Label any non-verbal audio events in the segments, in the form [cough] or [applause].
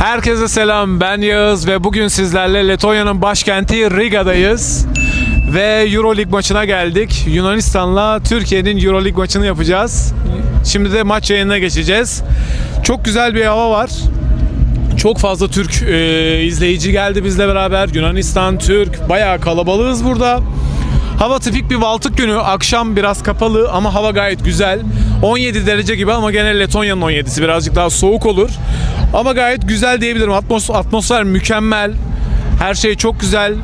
Herkese selam ben Yağız ve bugün sizlerle Letonya'nın başkenti Riga'dayız. Ve Euroleague maçına geldik. Yunanistan'la Türkiye'nin Euroleague maçını yapacağız. Şimdi de maç yayınına geçeceğiz. Çok güzel bir hava var. Çok fazla Türk e, izleyici geldi bizle beraber. Yunanistan, Türk. Bayağı kalabalığız burada. Hava tipik bir Baltık günü. Akşam biraz kapalı ama hava gayet güzel. 17 derece gibi ama gene Letonya'nın 17'si birazcık daha soğuk olur. Ama gayet güzel diyebilirim. Atmos atmosfer mükemmel. Her şey çok güzel.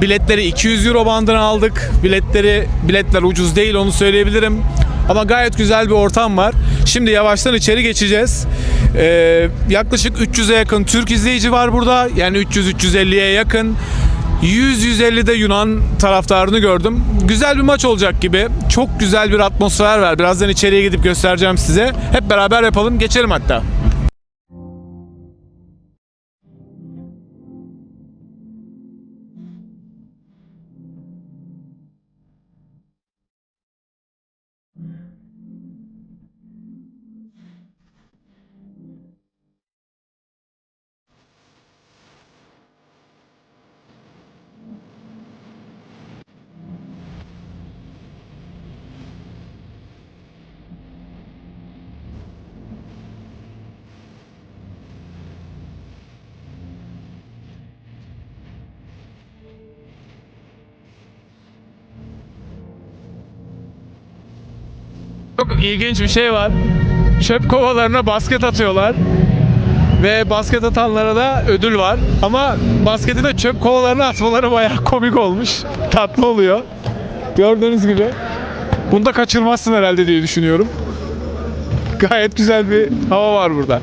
Biletleri 200 euro bandına aldık. Biletleri biletler ucuz değil onu söyleyebilirim. Ama gayet güzel bir ortam var. Şimdi yavaştan içeri geçeceğiz. Ee, yaklaşık 300'e yakın Türk izleyici var burada. Yani 300-350'ye yakın. 100-150'de Yunan taraftarını gördüm. Güzel bir maç olacak gibi. Çok güzel bir atmosfer var. Birazdan içeriye gidip göstereceğim size. Hep beraber yapalım. Geçelim hatta. İlginç bir şey var. Çöp kovalarına basket atıyorlar. Ve basket atanlara da ödül var. Ama basketi de çöp kovalarına atmaları bayağı komik olmuş. Tatlı oluyor. Gördüğünüz gibi. Bunu da kaçırmazsın herhalde diye düşünüyorum. Gayet güzel bir hava var burada.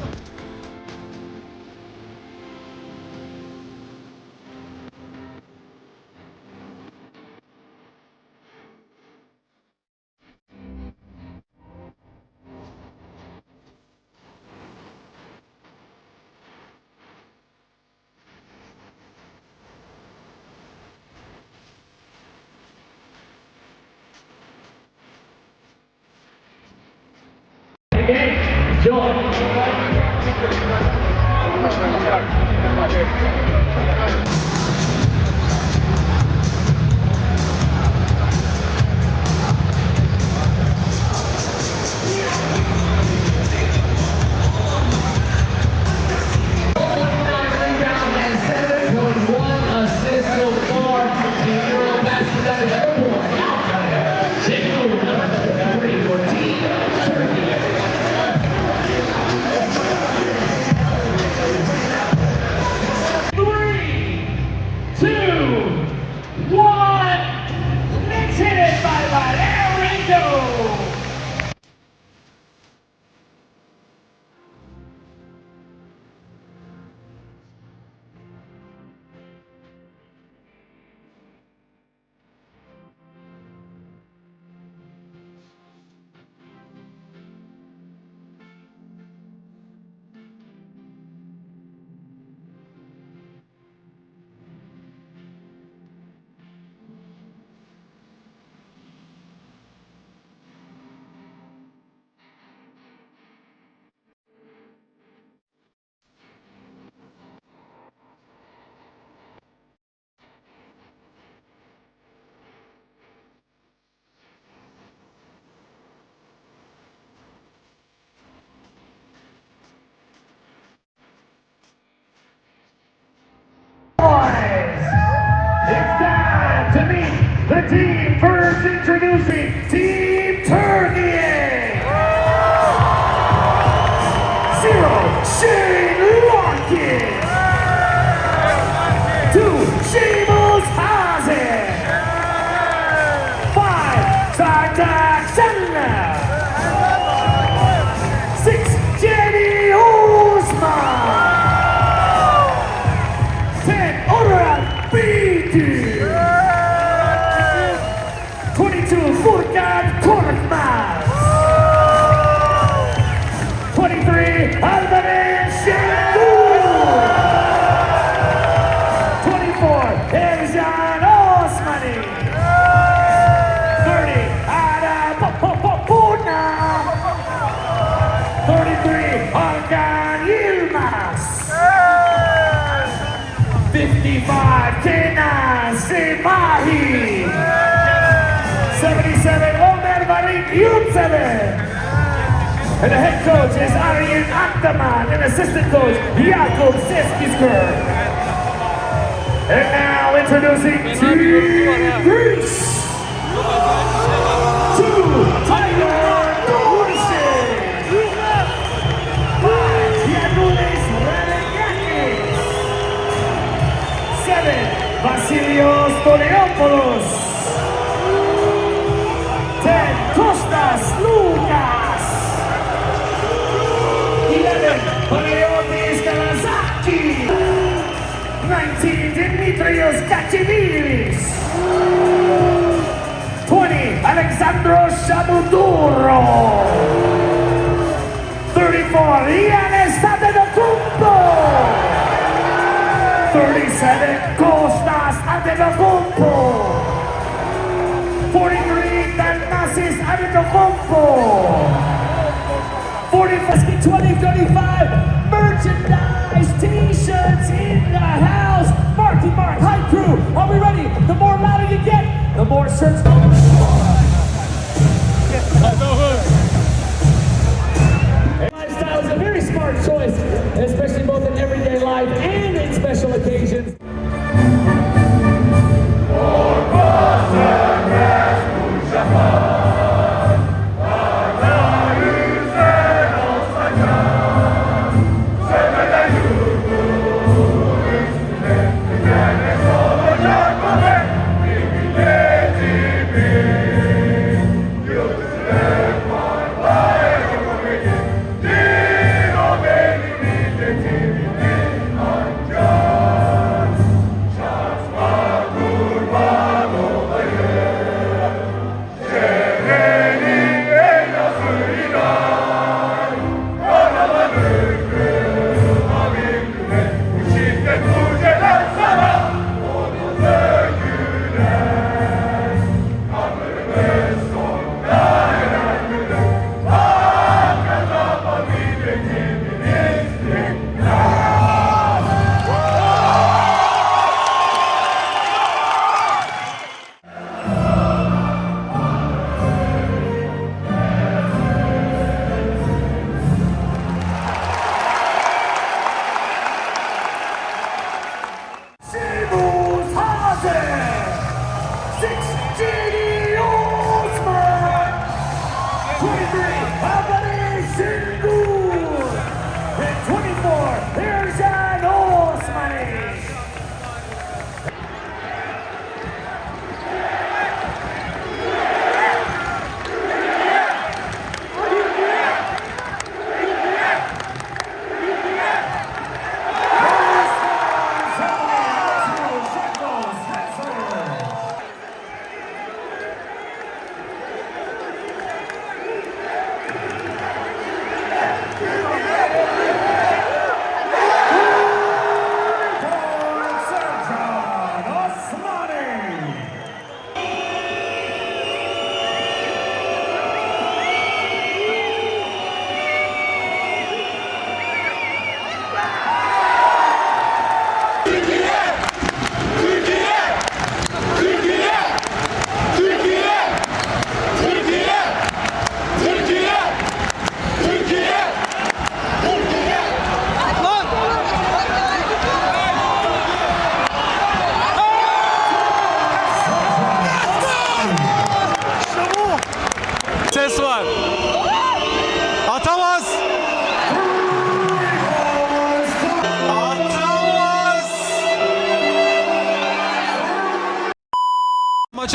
The team And the head coach is Arjen Akterman and assistant coach Jakob Seskisker. And now introducing Team Greece. Two, Tiger. Five, Yanulis Renegakis. Seven, Vasilios Toleopoulos. Dimitrios Kachivilis. 20, Alexandro Shabuturo. 34, Ian Adenocumpo. 37, Costas Adenocumpo. 43, Thanasis Adenocumpo. 40, 20, 35, merchandise, t-shirts in the house. Marky Mark, Hype Crew, are we ready? The more louder you get, the more shirts.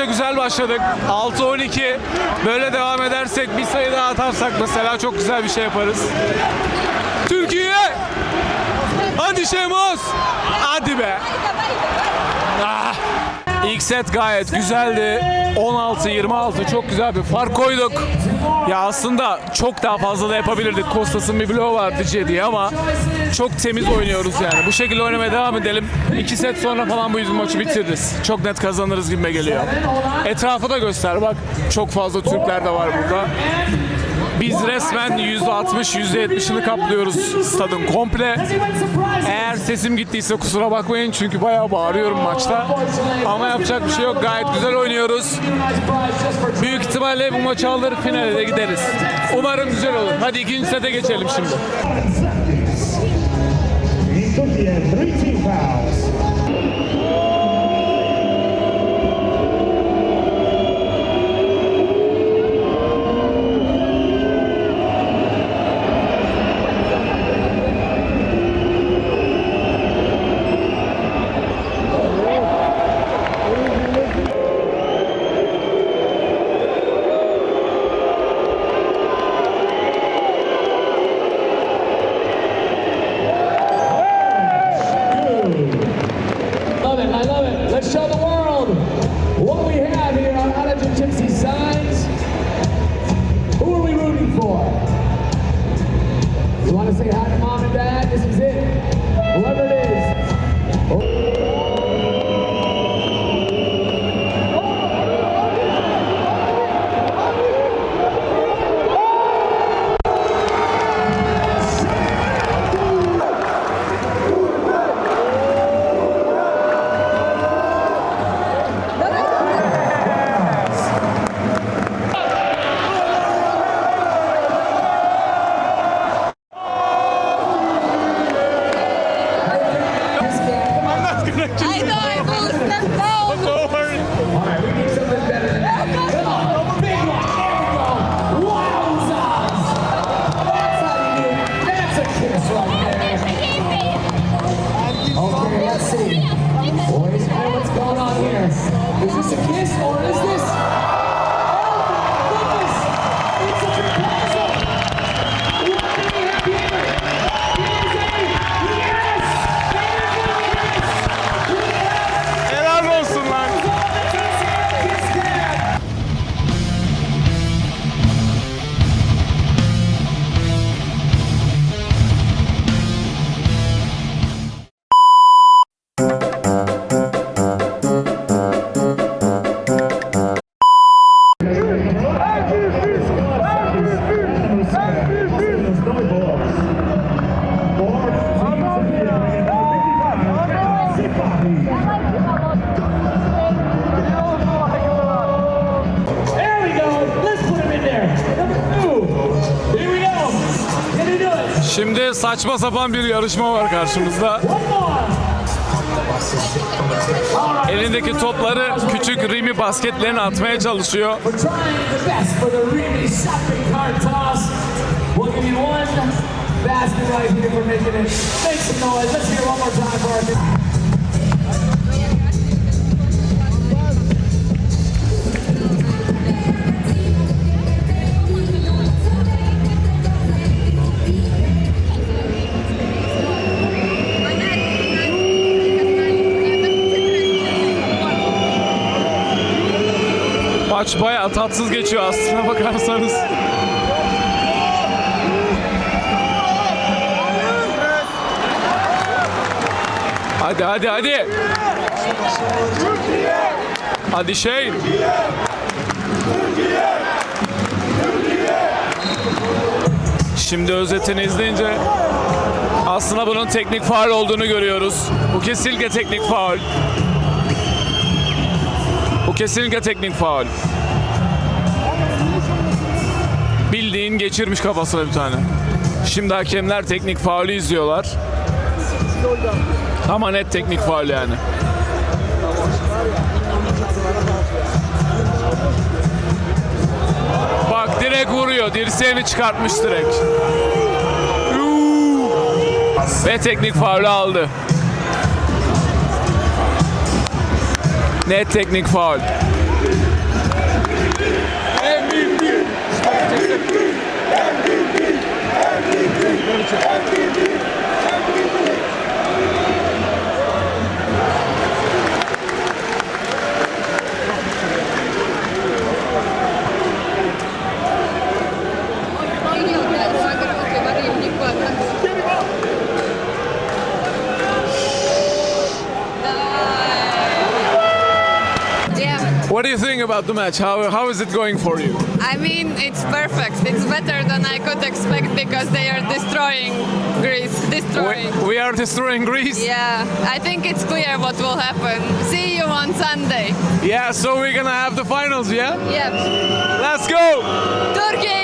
Güzel başladık. 6-12. Böyle devam edersek bir sayı daha atarsak mesela çok güzel bir şey yaparız. Türkiye! Hadi Şemos! Hadi be! Ah! İlk set gayet güzeldi. 16-26 çok güzel bir fark koyduk. Ya aslında çok daha fazla da yapabilirdik. Kostas'ın bir bloğu vardı diye ama çok temiz oynuyoruz yani. Bu şekilde oynamaya devam edelim. İki set sonra falan bu yüzden maçı bitiririz. Çok net kazanırız gibime geliyor. Etrafı da göster bak. Çok fazla Türkler de var burada. Biz resmen %60-%70'ini kaplıyoruz stadın komple. Eğer sesim gittiyse kusura bakmayın çünkü bayağı bağırıyorum maçta. Ama yapacak bir şey yok. Gayet güzel oynuyoruz. Büyük ihtimalle bu maçı alır finale de gideriz. Umarım güzel olur. Hadi ikinci sete geçelim şimdi. Sapan bir yarışma var karşımızda. Elindeki topları küçük Rimi basketlerine atmaya çalışıyor. Basket right here for making it. Make some noise. Let's hear one more time for our. Maç bayağı tatsız geçiyor aslına bakarsanız. Hadi hadi hadi. Hadi şey. Şimdi özetini izleyince aslında bunun teknik faul olduğunu görüyoruz. Bu kesinlikle teknik faul. Bu kesinlikle teknik faul. Bildiğin geçirmiş kafasına bir tane. Şimdi hakemler teknik faulü izliyorlar. Ama net teknik faul yani. Bak direkt vuruyor. Dirseğini çıkartmış direkt. Ve teknik faulü aldı. Net teknik faul. Thank you. About the match? How, how is it going for you? I mean, it's perfect. It's better than I could expect because they are destroying Greece. Destroying. We, we are destroying Greece. Yeah, I think it's clear what will happen. See you on Sunday. Yeah, so we're gonna have the finals, yeah? Yep. Let's go! Turkey!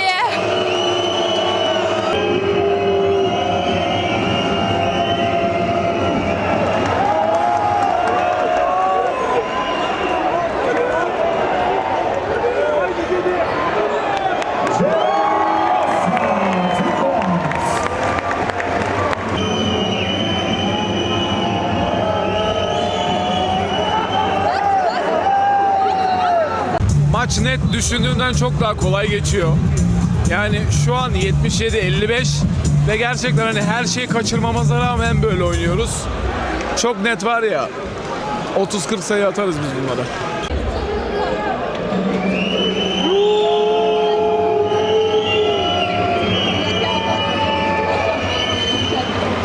Maç net düşündüğünden çok daha kolay geçiyor. Yani şu an 77-55 ve gerçekten hani her şeyi kaçırmamıza rağmen böyle oynuyoruz. Çok net var ya 30-40 sayı atarız biz bunlara.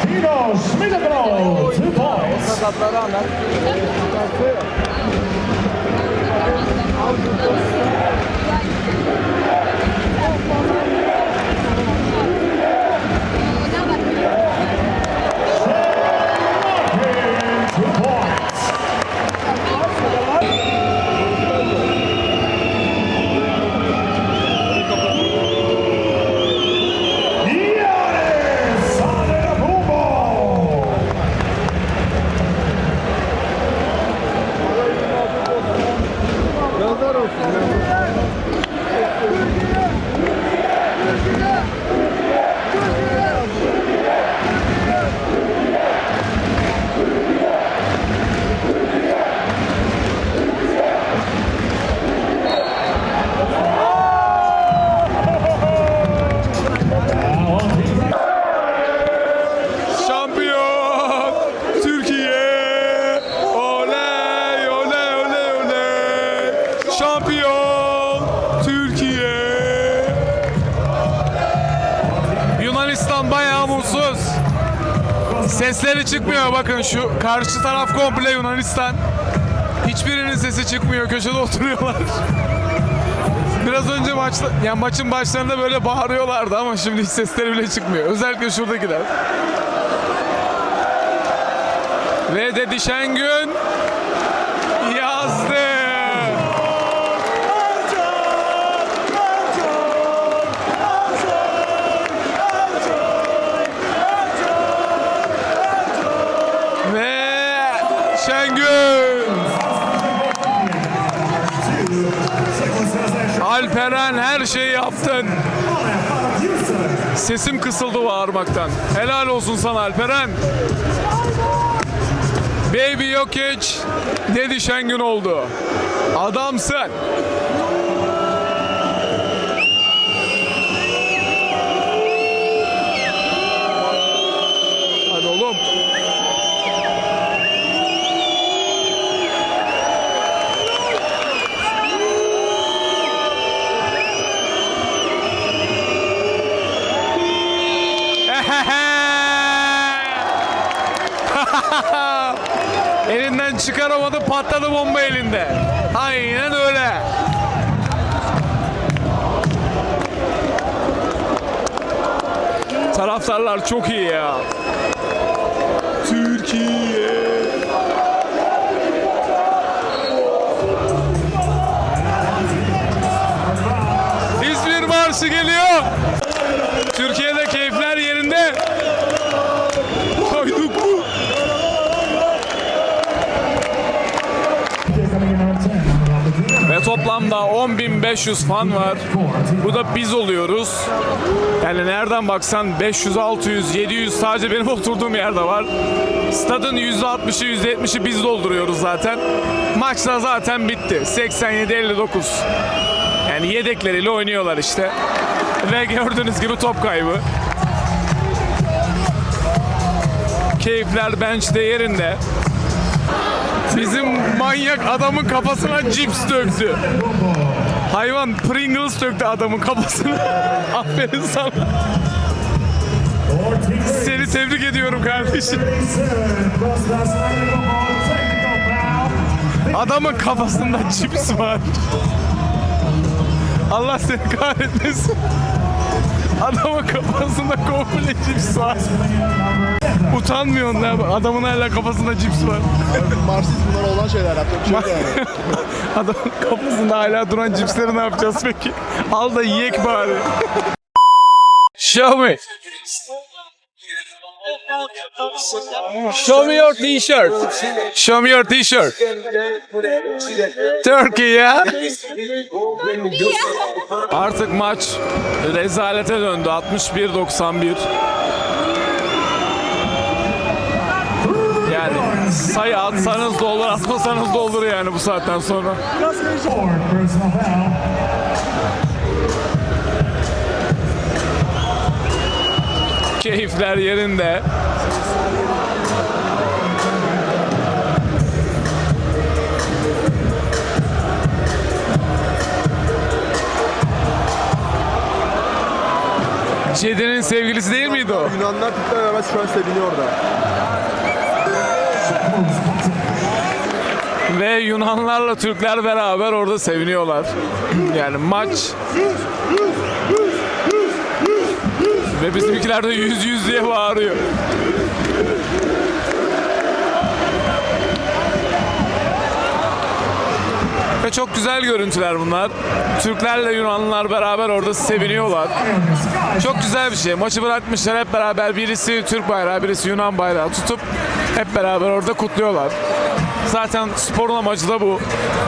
Tino Schmidegro, two points. Two karşı taraf komple Yunanistan. Hiçbirinin sesi çıkmıyor köşede oturuyorlar. Biraz önce maçta, yani maçın başlarında böyle bağırıyorlardı ama şimdi hiç sesleri bile çıkmıyor. Özellikle şuradakiler. Ve Dedi Şengün Alperen her şeyi yaptın. Sesim kısıldı bağırmaktan. Helal olsun sana Alperen. Baby Jokic dedi Şengün oldu. Adamsın. Çıkaramadı patladı bomba elinde. Aynen öyle. Taraftarlar çok iyi ya. 10.500 fan var. Bu da biz oluyoruz. Yani nereden baksan 500, 600, 700 sadece benim [laughs] oturduğum yerde var. Stadın %60'ı, %70'i biz dolduruyoruz zaten. Maç da zaten bitti. 87-59. Yani yedekleriyle oynuyorlar işte. Ve gördüğünüz gibi top kaybı. Keyifler bench'te yerinde. Bizim manyak adamın kafasına cips döktü. Hayvan Pringles döktü adamın kafasına. [laughs] Aferin sana. Seni tebrik ediyorum kardeşim. 37 plus last night on technical foul. Adamın kafasında cips var. Allah seni kahretmesin. Adamın kafasında komple cips var. Utanmıyorsun lan. Adamın hala kafasında cips var. Marksist bunlar olan şeyler yapacak bir şey yok yani. [laughs] Adamın kafasında hala duran cipsleri ne yapacağız peki? Al da yiyek bari. Show me. Show me your t-shirt. Show me your t-shirt. Turkey ya. Artık maç rezalete döndü. 61-91. Yani sayı atsanız da olur, atmasanız da olur yani bu saatten sonra. Keyifler yerinde. Cedi'nin sevgilisi değil miydi o? Yunanlar Türkler beraber şu an seviniyor orada. Ve Yunanlarla Türkler beraber orada seviniyorlar. Yani maç ve bizimkiler de yüz yüz diye bağırıyor. Ve çok güzel görüntüler bunlar. Türklerle Yunanlılar beraber orada seviniyorlar. Çok güzel bir şey. Maçı bırakmışlar hep beraber birisi Türk bayrağı, birisi Yunan bayrağı tutup hep beraber orada kutluyorlar. Zaten sporun amacı da bu.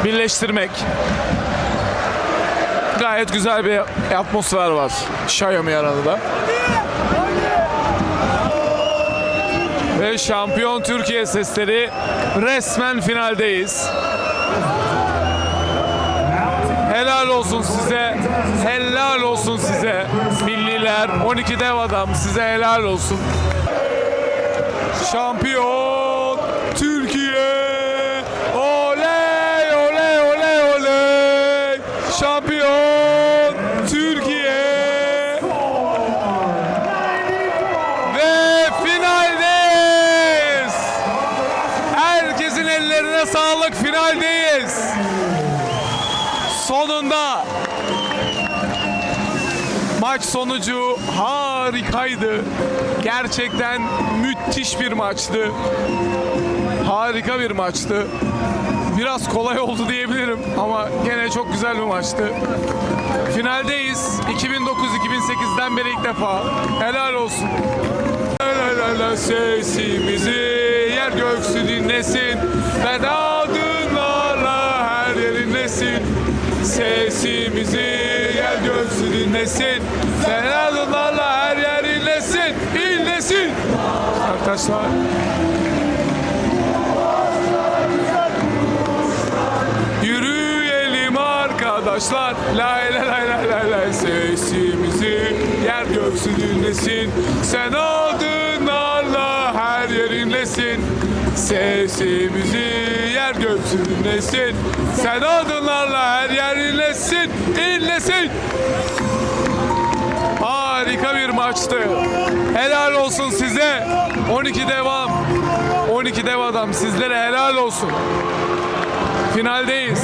Birleştirmek. Gayet güzel bir atmosfer var. Xiaomi arada. Ve şampiyon Türkiye sesleri resmen finaldeyiz. Helal olsun size. Helal olsun size. Milliler 12 dev adam size helal olsun. Şampiyon Türkiye. Oley oley oley oley. Şampiyon Türkiye. Ve finaldeyiz. Herkesin ellerine sağlık finaldeyiz. Sonunda maç sonucu harikaydı. Gerçekten müthiş bir maçtı. Harika bir maçtı. Biraz kolay oldu diyebilirim ama gene çok güzel bir maçtı. Finaldeyiz. 2009-2008'den beri ilk defa. Helal olsun. La la la sesimizi yer göksü dinlesin. Ben adınlarla her yerin nesin. Sesimizi yer göksü dinlesin. Sen Arkadaşlar. Yürüyelim arkadaşlar. Lay lay lay lay lay lay Sesimizi yer göksü dinlesin. Sen adınlarla her yer inlesin Sesimizi yer göksü dinlesin. Sen adınlarla her yer inlesin İnlesin Harika bir maçtı. Helal olsun size. 12 devam. 12 dev adam sizlere helal olsun. Finaldeyiz.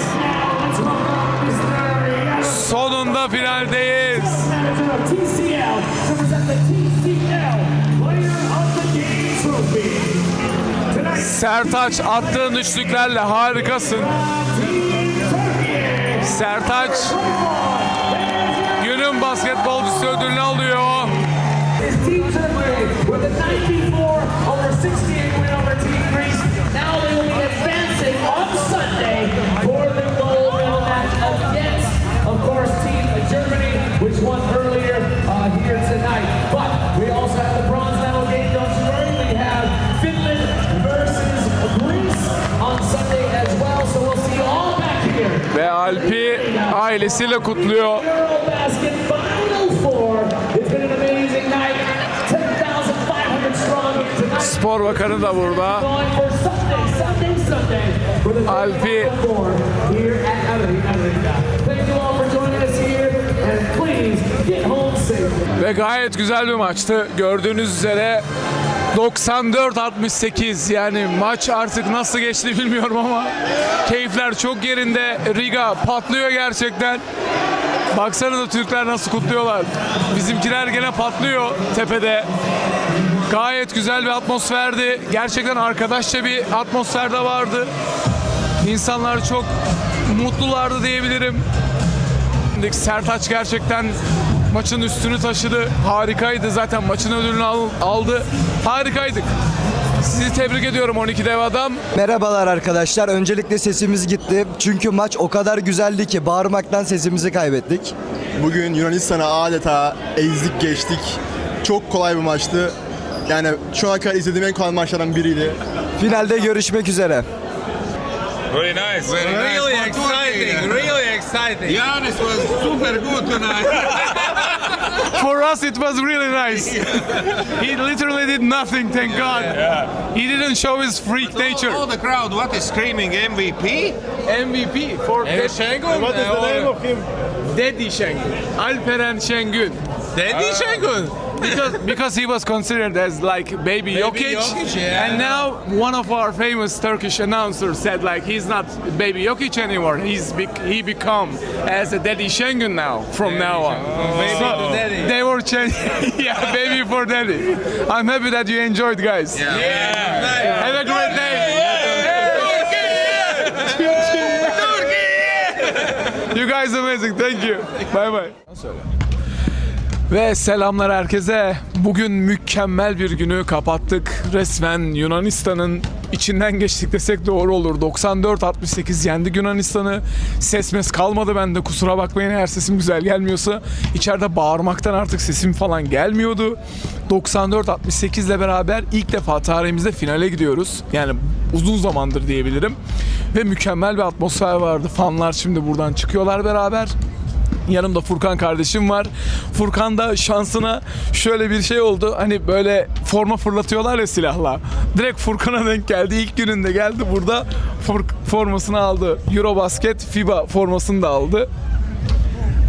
Sonunda finaldeyiz. Sertaç attığın üçlüklerle harikasın. Sertaç günün basketbolcusu ödülünü alıyor. Won earlier uh, here tonight. But we also have the bronze medal game. Don't you worry, we have Finland versus Greece on Sunday as well. So we'll see you all back here. Ve Alp'i ailesiyle kutluyor. Eurobasket Final Four. It's been an amazing night. 10,500 strong tonight. Spor Bakanı da burada. Alpi. Ve gayet güzel bir maçtı. Gördüğünüz üzere 94-68 yani maç artık nasıl geçti bilmiyorum ama keyifler çok yerinde. Riga patlıyor gerçekten. Baksanıza Türkler nasıl kutluyorlar. Bizimkiler gene patlıyor tepede. Gayet güzel bir atmosferdi. Gerçekten arkadaşça bir atmosfer de vardı. İnsanlar çok mutlulardı diyebilirim. Sertaç gerçekten maçın üstünü taşıdı. Harikaydı zaten maçın ödülünü al- aldı. Harikaydık. Sizi tebrik ediyorum 12 dev adam. Merhabalar arkadaşlar. Öncelikle sesimiz gitti. Çünkü maç o kadar güzeldi ki bağırmaktan sesimizi kaybettik. Bugün Yunanistan'a adeta ezdik geçtik. Çok kolay bir maçtı. Yani şu ana kadar izlediğim en kolay maçlardan biriydi. Finalde görüşmek üzere. Very nice. Very Really nice. exciting, really exciting. Giannis was super good tonight. [laughs] For us it was really nice. He literally did nothing, thank God. He didn't show his freak all, all the crowd, what is screaming MVP? MVP for Evet, Şengün. What is the name of him? Daddy Şengün. Alperen Şengün. Daddy ah. Şengün. Because because he was considered as like baby, Jokic, Jokic, yeah. and now one of our famous Turkish announcers said like he's not baby Jokic anymore. He's bec- he become as a daddy Şengün now from now on. baby to daddy. They were changing, [laughs] yeah, baby for daddy. I'm happy that you enjoyed, guys. Yeah. Have a great day. [laughs] You guys amazing. Thank you. Bye bye. Ve selamlar herkese. Bugün mükemmel bir günü kapattık. Resmen Yunanistan'ın içinden geçtik desek doğru olur. 94-68 yendik Yunanistan'ı. Ses mes kalmadı bende kusura bakmayın eğer sesim güzel gelmiyorsa. İçeride bağırmaktan artık sesim falan gelmiyordu. 94-68 ile beraber ilk defa tarihimizde finale gidiyoruz. Yani uzun zamandır diyebilirim. Ve mükemmel bir atmosfer vardı. Fanlar şimdi buradan çıkıyorlar beraber. Yanımda Furkan kardeşim var. Furkan da şansına şöyle bir şey oldu. Hani böyle forma fırlatıyorlar ya silahla. Direkt Furkan'a denk geldi. İlk gününde geldi burada for- formasını aldı. Eurobasket FIBA formasını da aldı.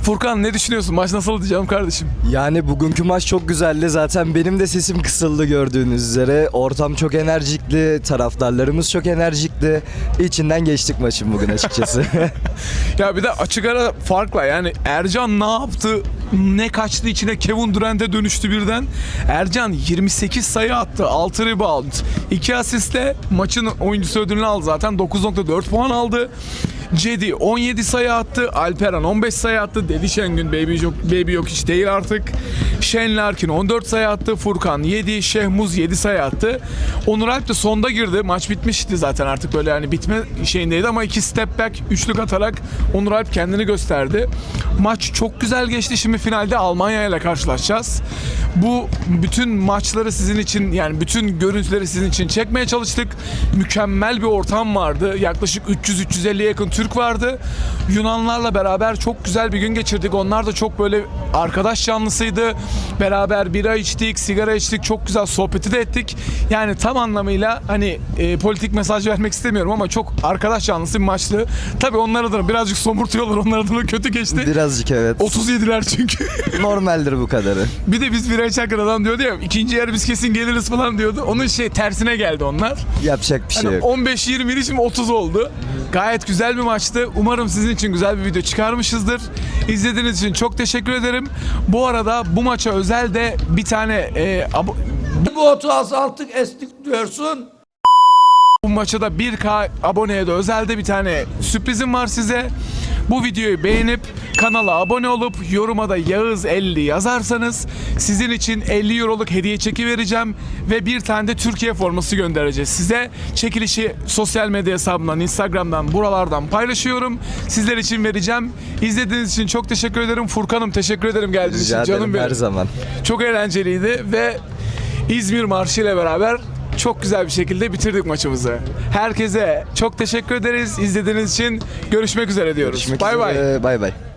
Furkan ne düşünüyorsun? Maç nasıldı canım kardeşim? Yani bugünkü maç çok güzeldi. Zaten benim de sesim kısıldı gördüğünüz üzere. Ortam çok enerjikti. Taraftarlarımız çok enerjikti. İçinden geçtik maçın bugün açıkçası. [laughs] [laughs] Ya bir de açık ara farkla yani Ercan ne yaptı? Ne kaçtı içine Kevin Durant'e dönüştü birden. Ercan 28 sayı attı. 6 rebound. 2 asistle maçın oyuncusu ödülünü aldı zaten. 9.4 puan aldı. Cedi 17 sayı attı. Alperen 15 sayı attı. Dedi Şengün Baby yok, Baby yok hiç değil artık. Shane Larkin 14 sayı attı. Furkan 7. Şehmuz 7 sayı attı. Onur Alp de sonda girdi. Maç bitmişti zaten artık böyle yani bitme şeyindeydi ama iki step back üçlük atarak Onur Alp kendini gösterdi. Maç çok güzel geçti. Şimdi finalde Almanya ile karşılaşacağız. Bu bütün maçları sizin için yani bütün görüntüleri sizin için çekmeye çalıştık. Mükemmel bir ortam vardı. Yaklaşık 300-350'ye yakın Türk vardı. Yunanlarla beraber çok güzel bir gün geçirdik. Onlar da çok böyle arkadaş canlısıydı. Beraber bira içtik, sigara içtik. Çok güzel sohbeti de ettik. Yani tam anlamıyla hani e, politik mesaj vermek istemiyorum ama çok arkadaş canlısı bir maçtı. Tabii onlar adına birazcık somurtuyorlar. Onlar adına kötü geçti. Birazcık evet. 37'ler çünkü. [laughs] Normaldir bu kadarı. bir de biz bira içerken adam diyordu ya ikinci yer biz kesin geliriz falan diyordu. Onun şey tersine geldi onlar. Yapacak bir şey Hani yok. 15-20 idi şimdi 30 oldu. Gayet güzel bir maçtı. Umarım sizin için güzel bir video çıkarmışızdır. İzlediğiniz için çok teşekkür ederim. Bu arada bu maça özel de bir tane e, Bu otu azalttık estik diyorsun. bu maça da 1K aboneye de özelde bir tane sürprizim var size. Bu videoyu beğenip kanala abone olup yoruma da Yağız 50 yazarsanız sizin için 50 euroluk hediye çeki vereceğim ve bir tane de Türkiye forması göndereceğiz size. Çekilişi sosyal medya hesabımdan, Instagram'dan, buralardan paylaşıyorum. Sizler için vereceğim. İzlediğiniz için çok teşekkür ederim. Furkan'ım teşekkür ederim geldiğiniz Rica için. Canım ederim benim. her zaman. Çok eğlenceliydi ve İzmir Marşı ile beraber çok güzel bir şekilde bitirdik maçımızı. Herkese çok teşekkür ederiz. İzlediğiniz için görüşmek üzere diyoruz. Bay bay. Bay bay.